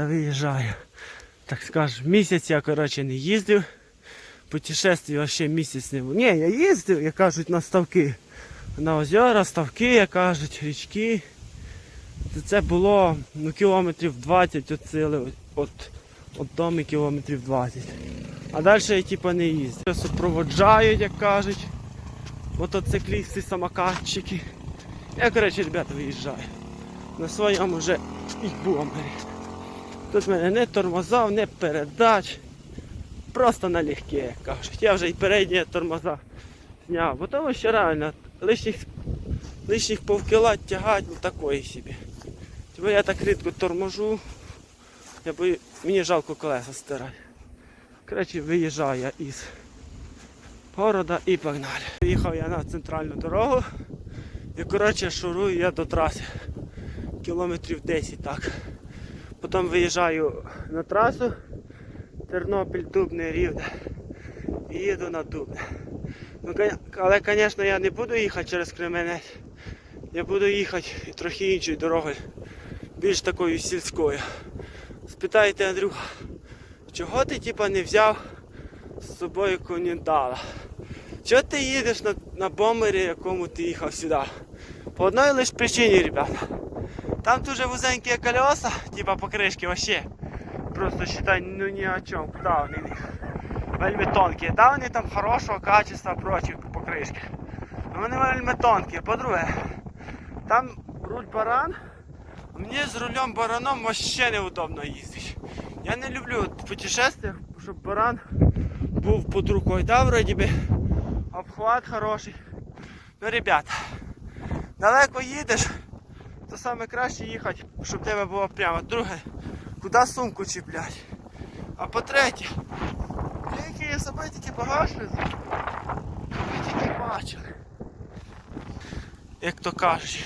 Виїжджаю. Так скажем, місяць я коротше не їздив. Путешествий ще місяць не було. Ні, я їздив, як кажуть, на ставки. На озера, ставки, як кажуть, річки. Це- було ну, кілометрів 20 від сили, от, от дому кілометрів 20. А далі я типу не їздив. Супроводжають, як кажуть. Мотоциклісти, самокатчики. Я, коротше, ребята, виїжджаю. На своєму вже і бомбері. Тут мене не тормозав, не передач. Просто налегке, як кажуть. Я вже і передні тормоза зняв. Бо тому що реально лишніх, лишніх повкіла тягать, ну такої собі. Бо я так рідко торможу. Я бою, мені жалко колеса стирати. Коротше, виїжджаю я із города і погнали. Приїхав я на центральну дорогу. І коротше шурую я до траси. Кілометрів 10 так. Потім виїжджаю на трасу Тернопіль, Дубне, Рівне. І їду на Дубне. Ну, але, звісно, я не буду їхати через Кременець. Я буду їхати трохи іншою дорогою, більш такою сільською. Спитайте, Андрюха, чого ти типа не взяв з собою коніндала? Чого ти їдеш на, на бомбері, якому ти їхав сюди? По одній лише причині, ребята. Там дуже вузенькі колеса, типа покришки вообще. Просто считай, ну ни о чем. Куда вони в них? Вельми тонкі. Да, вони там хорошого качества прочі покришки. Но вони вельми тонкі. По-друге, там руль баран. Мені з рулем бараном вообще неудобно їздити. Я не люблю в путешествиях, щоб баран був під рукою. Да, вроді би, обхват хороший. Ну, ребята, далеко їдеш, То саме краще їхати, щоб тебе було прямо. Друге, куди сумку чіплять. А по-третє, які я собі тільки багаж ви тільки бачили. Як то кажуть.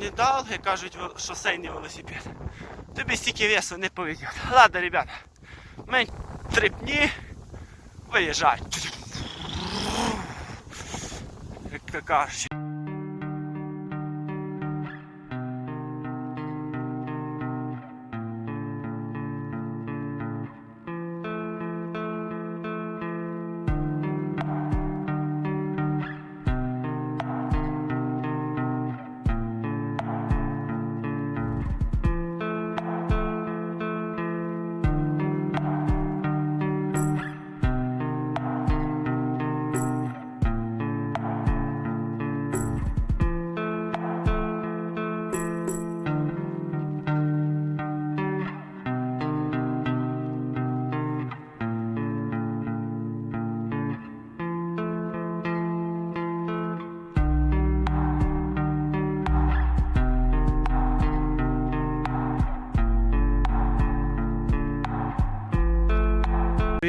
Не дал, як кажуть, шосейний велосипед. Тобі стільки весу не повезет. Ладно, ребята, мені три дні, виїжджай. Як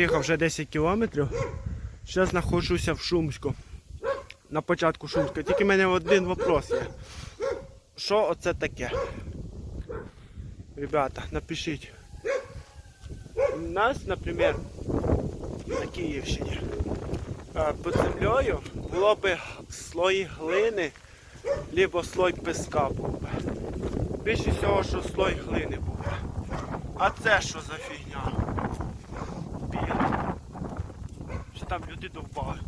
кажуть. Вже 10 кілометрів. Зараз знаходжуся в Шумську. На початку Шумська. Тільки в мене один вопрос є. Що оце таке? Ребята, напишіть. У нас, наприклад, на Київщині е, під землею було б слої глини, либо слой песка був би. Більше всього, що слой глини був. А це що за фігня? Що там люди довбали.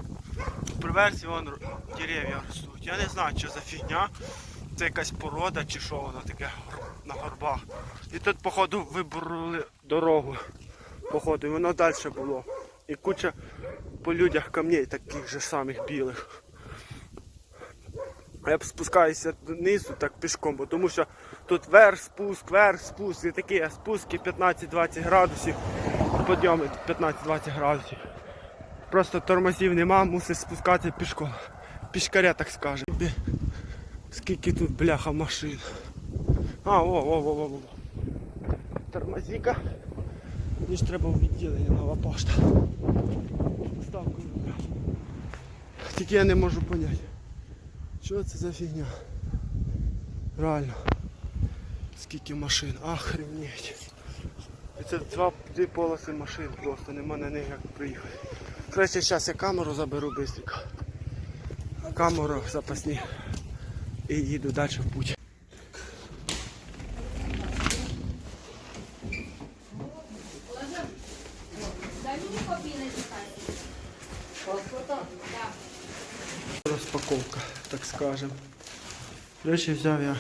При версії вон дерев'я ростуть. Я не знаю, що за фігня. Це якась порода чи що воно таке на горбах. І тут, походу, вибороли дорогу. Походу, і воно далі було. І куча по людях камней таких же самих білих. Я б спускаюся донизу так пішком, бо тому що тут верх, спуск, верх, спуск, і такі спуски 15-20 градусів, підйоми 15-20 градусів. Просто тормозів нема, мусиш спускатися пішком. Пішкаря, так скажемо. Скільки тут бляха машин. А, о, о, о, о. Тормозіка. Мені ж треба в відділення нова пошта. Ставку. Тільки я не можу поняти. Що це за фігня? Реально. Скільки машин, охренеть. І це два дві полоси машин просто, нема на них як приїхати. Короче, зараз я камеру заберу швидко. Камеру запасні і їду далі в путь. Розпаковка, так скажем. Речі взяв я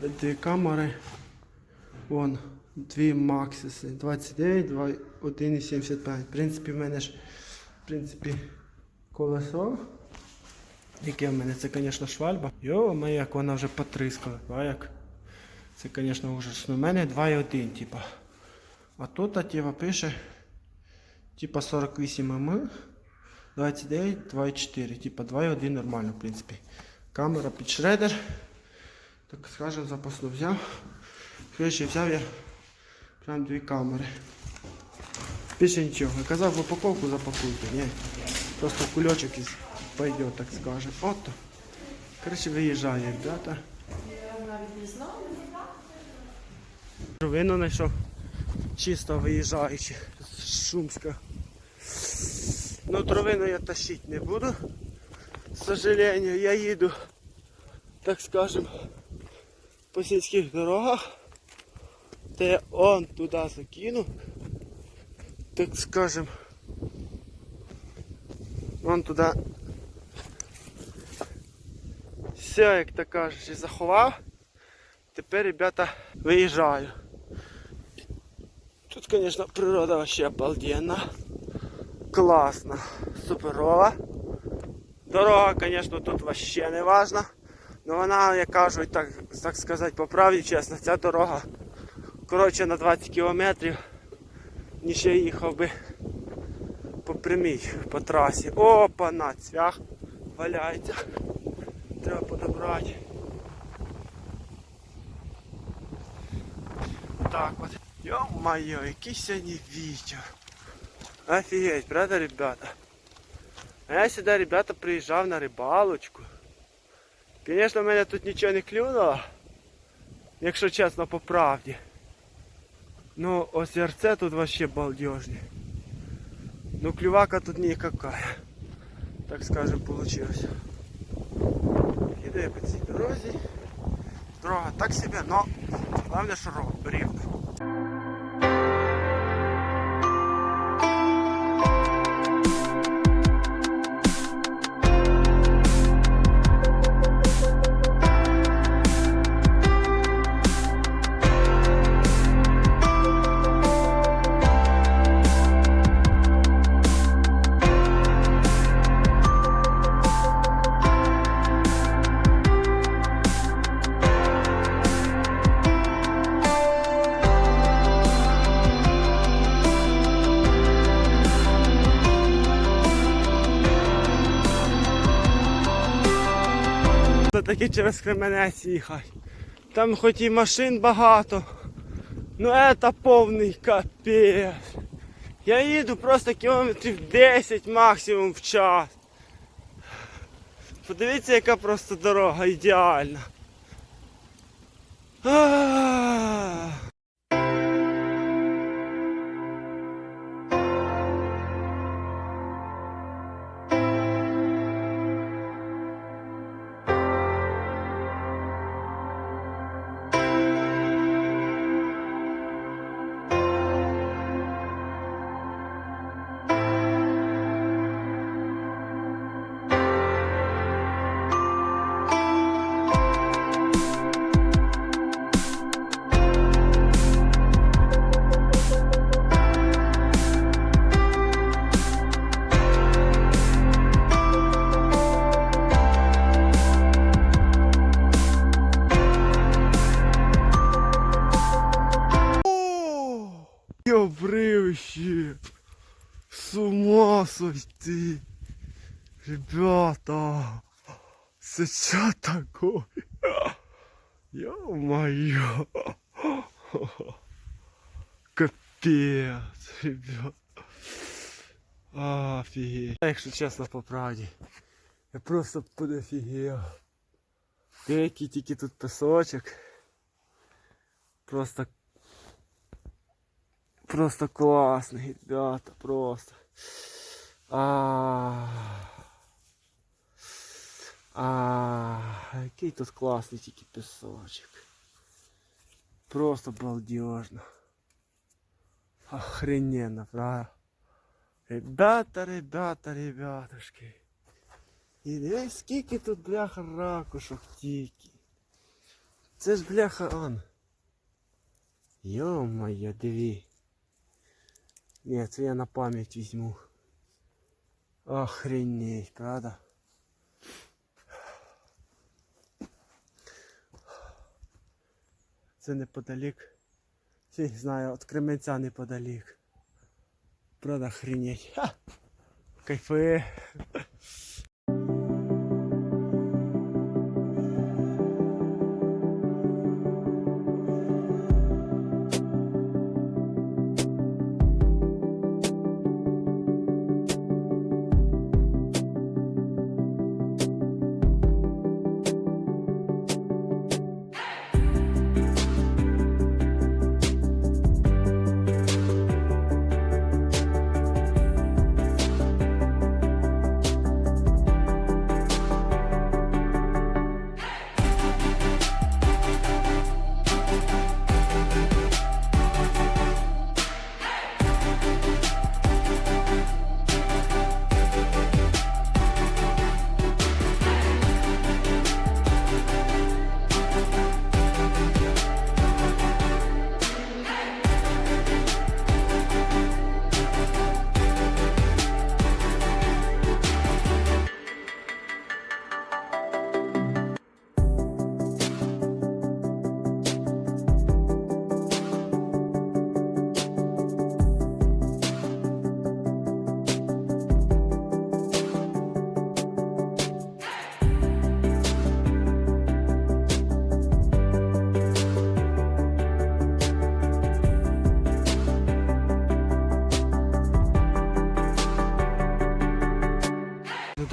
дві камери. Вон дві Максиси. 29, 2, 1,75. В принципі, в мене ж в принципі, колесо. Яке в мене, це, звісно, швальба. Йо, моя, як вона вже потрискала. А як? Це, звісно, ужас. У мене 2,1, типа. А тут, типа, пише, типа 48 мм, 29, 2,4. Типа 2,1 нормально, в принципі. Камера під шредер. Так скажем, запасну взяв. Короче, взяв я прям дві камери. Більше нічого. Казав упаковку запакуйте. Ні. Просто кульочок із пойдет, так скажем. Ото. Короче, виїжджає, ребята. Вино знайшов. Чисто виїжджаючи з Шумська. Ну, травину я тащить не буду. К сожалению, я їду, так скажем, по сільських дорогах. Я он туди закину. Так скажем. Вон туди. Все, як кажеш, і заховав. Тепер, ребята, виїжджаю. Тут, звісно, природа вообще обалденна. Класна, суперова. Дорога, звісно, тут вообще не важна. Но вона, як кажуть, так, так сказати, по правді чесно, ця дорога коротше на 20 кілометрів, ніж я їхав би по прямій по трасі. Опа, на цвях валяється. Треба подобрати. Так от. Ё-моё, який сьогодні вітер. Офігеть, правда, ребята? А я сюди, ребята, приїжджав на рибалочку. Звісно, в мене тут нічого не клюнуло, якщо чесно, по правді. Ну, озерце тут вообще балдежні. Ну, клювака тут никакая. Так скажем, получилось. Їду я по цій дорозі. Дорога так себе, но главное, що ров- рівно. Це таки через Кременець їхати. Там хоч і машин багато. Ну це повний капець. Я їду просто кілометрів 10 максимум в час. Подивіться, яка просто дорога ідеальна. А. О, Это что такое? Ё-моё! Капец, ребят! Офигеть! Якщо чесно по правді, я просто подофігел. Який тільки тут песочок. Просто Просто классный, ребята, просто. А, а, який тут класний тільки пісочок. Просто балдежно. Охрененно, правда? Ребята, ребята, ребятушки. І дивись, скільки тут бляха ракушок тільки. Це ж бляха он. Йо-моє, диві. Ні, це я на пам'ять візьму. Охренеть, правда? Це неподалік. Фіг знаю, от Кременця неподалік. Правда, охренеть. Ха! Кайфує.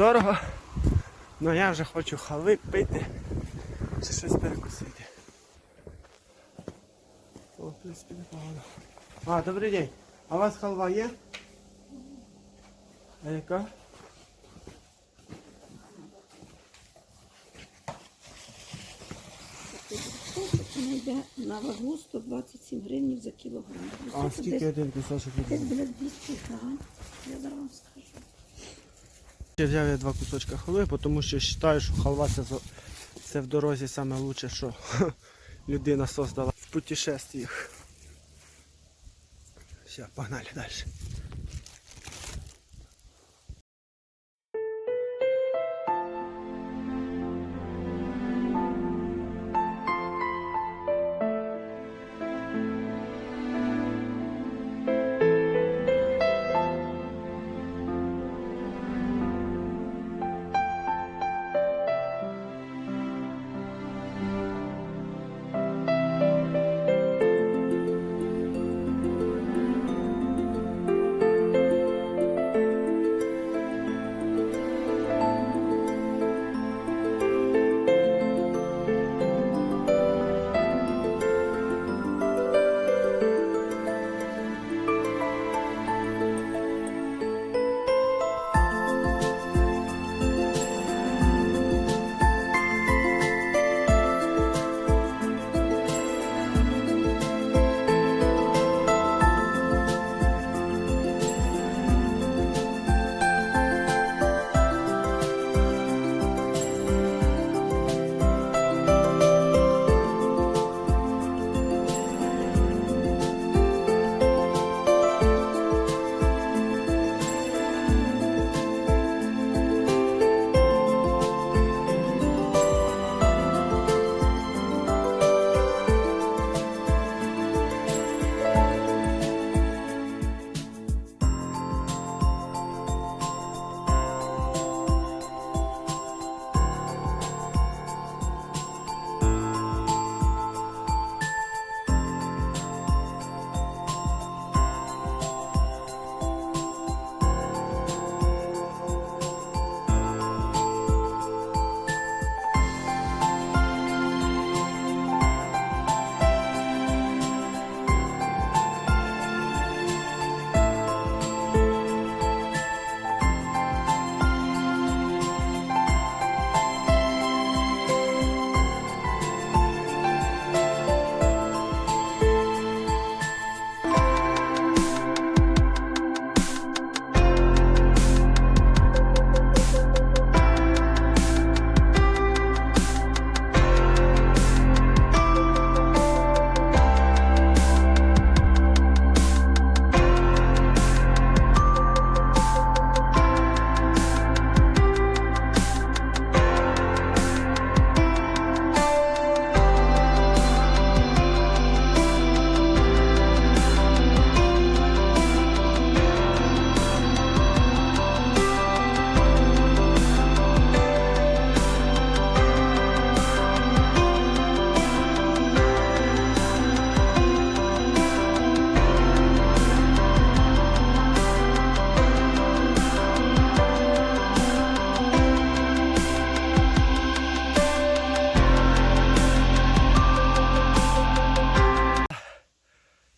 Дорого. Ну я вже хочу халви пити. Чи щось перекусити. О, в принципі, непогано. А, добрий день. А у вас халва є? А яка? Вона йде на вагу 127 гривень за кілограм. А скільки один кусочок десь біля 200 грам. Я зараз. Я взяв я два кусочка халви, тому що вважаю, що халва це, це в дорозі лучше, що людина создала в путешествиях. Все, погнали далі.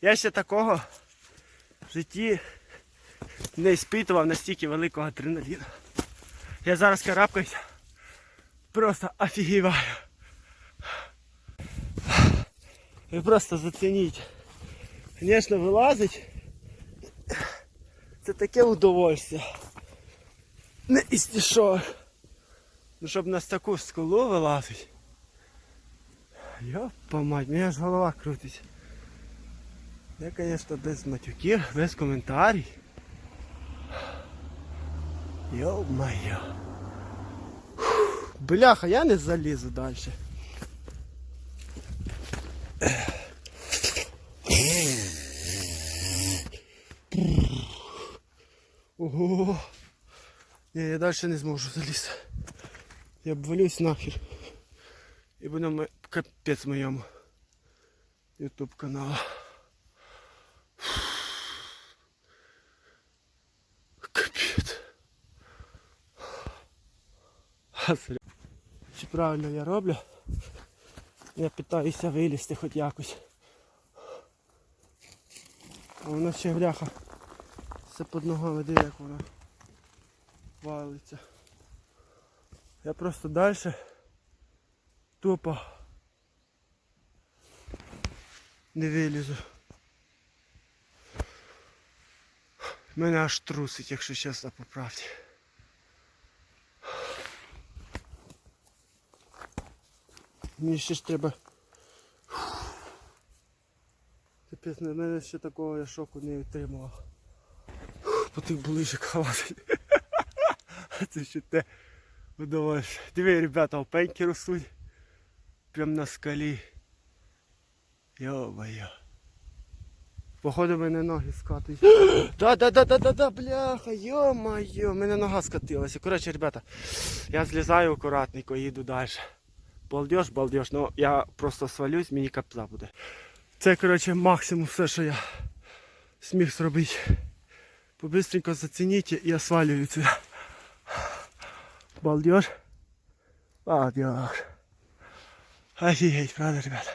Я ще такого в житті не іспитував настільки великого адреналіну. Я зараз карабкаюся. Просто офігіваю. Ви просто зацініть. Звісно, вилазить. Це таке удовольствие. Не істішо. Ну щоб на таку скулу вилазить. Йопа мать, мене аж голова крутить. Я, звісно, без матюків, без коментарів. Йо-моє. Бляха, я не залізу далі. Ого. Ні, я далі не зможу залізти. Я обвалюсь нахер. І буде капець моєму ютуб каналу. А. Чи правильно я роблю? Я питаюся вилізти хоч якось. А воно ще бляха. Все під ногами диви, як воно валиться. Я просто далі тупо не вилізу. Мене аж трусить, якщо чесно по правді. Мені ще ж треба. Капець, на мене ще такого я шоку не отримував. По тих булижик халатить. Це ще те удовольствие. Диви, ребята, опеньки ростуть. Прям на скалі. Йо-моє. Походу мене ноги скатують. Да, да, да, да, да, да, бляха, йо-моє, мене нога скатилася. Коротше, ребята, я злізаю акуратненько їду далі. Балдеж, балдеж, ну я просто свалюсь, мені капза буде. Це, коротше, максимум все, що я сміг зробити. Побистренько зацініть і я свалюю це. Балдеж. Балдеж. Офігеть, правда, ребята?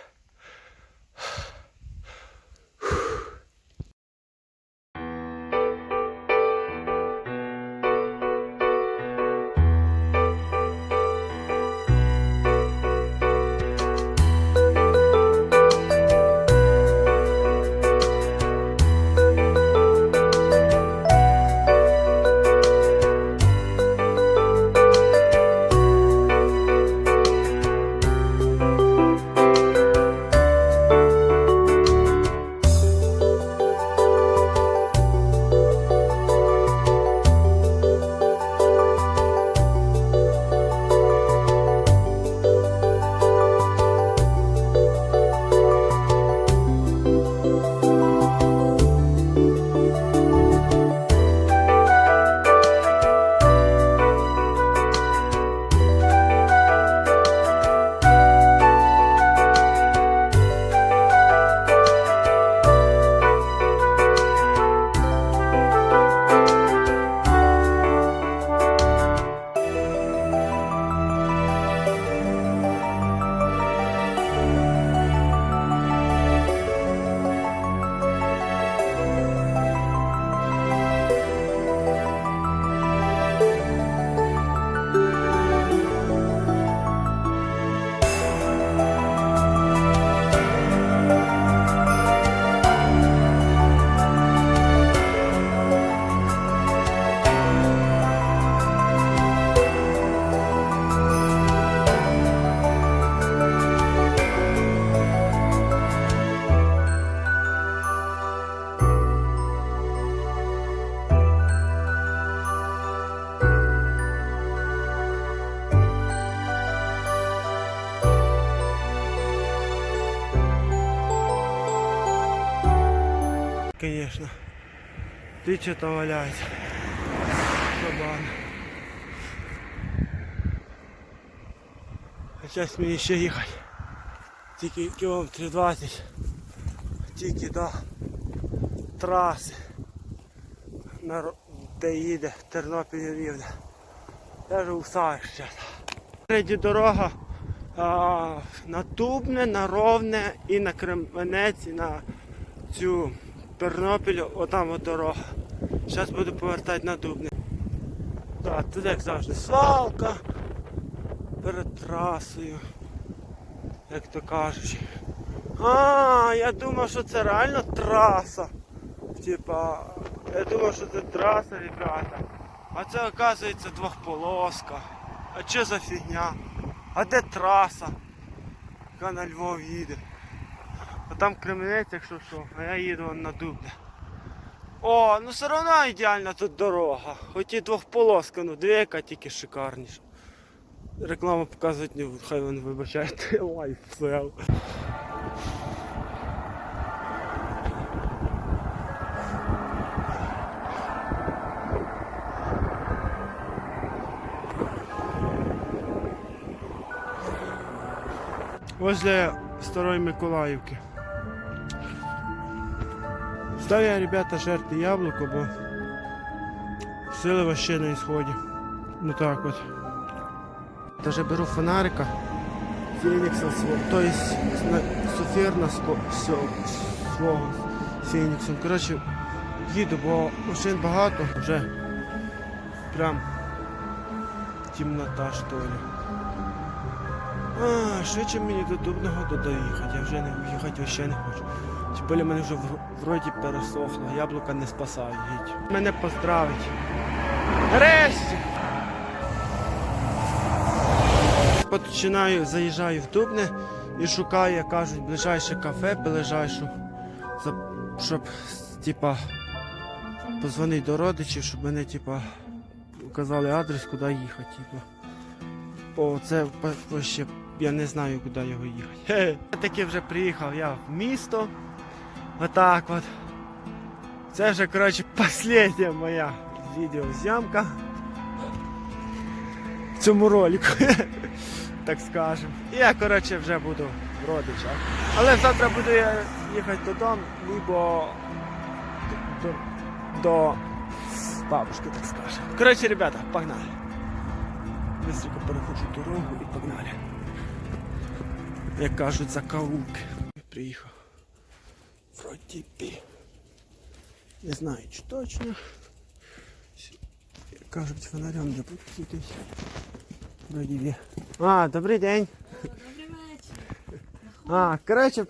Что там валяется? Кабан. А зараз мені ще їхати. Тільки кілометрів 20. Тільки до траси. На, де їде Тернопіль Рівне. Я вже устаю зараз. Спереді дорога а, на Тубне, на Ровне і на Кременець, і на цю Тернопіль, отам от дорога. Зараз буду повертати на Дубне. Так, тут як завжди свалка перед трасою. Як то кажуть. А, я думав, що це реально траса. Типа, я думав, що це траса, ребята. А це оказується двохполоска. А що за фігня? А де траса? Яка на Львов їде? А там Кременець, якщо що, а я їду на Дубне. О, ну все одно ідеальна тут дорога. Хоч і двохполоска, ну дві яка тільки шикарніша. Рекламу показувати не хай вони вибачають лайфсел. Возле Старої Миколаївки. Став я, ребята, жерти яблуко, бо сили вообще на ісході. Ну так от. Даже беру фонарика Фенікса свого, то есть суферна свого Феніксом. Коротше, їду, бо машин багато, вже прям темнота, що ли. А, швидше мені до Дубного до доїхати, я вже не їхати вообще не хочу. Тим мене вже в- вроді пересохло, яблука не спасають. Мене поздравить. Нарешті! Починаю, заїжджаю в Дубне і шукаю, як кажуть, ближайше кафе, ближайшу, щоб, типа, позвонити до родичів, щоб мене, типа, указали адрес, куди їхати, типа. Бо це ще я не знаю, куди його їхати. Я таки вже приїхав я в місто. Отак от. Це вже, коротше, остання моя відеозйомка в цьому ролику. так скажем. І я, коротше, вже буду в родичах. Але завтра буду я їхати додому, либо до, до, бабушки, так скажем. Коротше, ребята, погнали. Быстренько переходжу дорогу і погнали. Як кажуть, закоулки. Приїхав. Вроді би. Не знаю, чи точно. Як кажуть, фонарем не буду світити. Вроді би. А, добрий день. Добрий вечір. А, коротше,